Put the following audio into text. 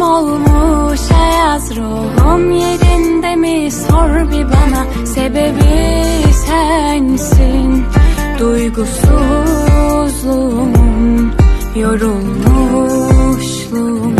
olmuş ayaz ruhum yerinde mi? Sor bir bana. Sebebi sensin. Duygusuzluğumun yorulmuşluğumun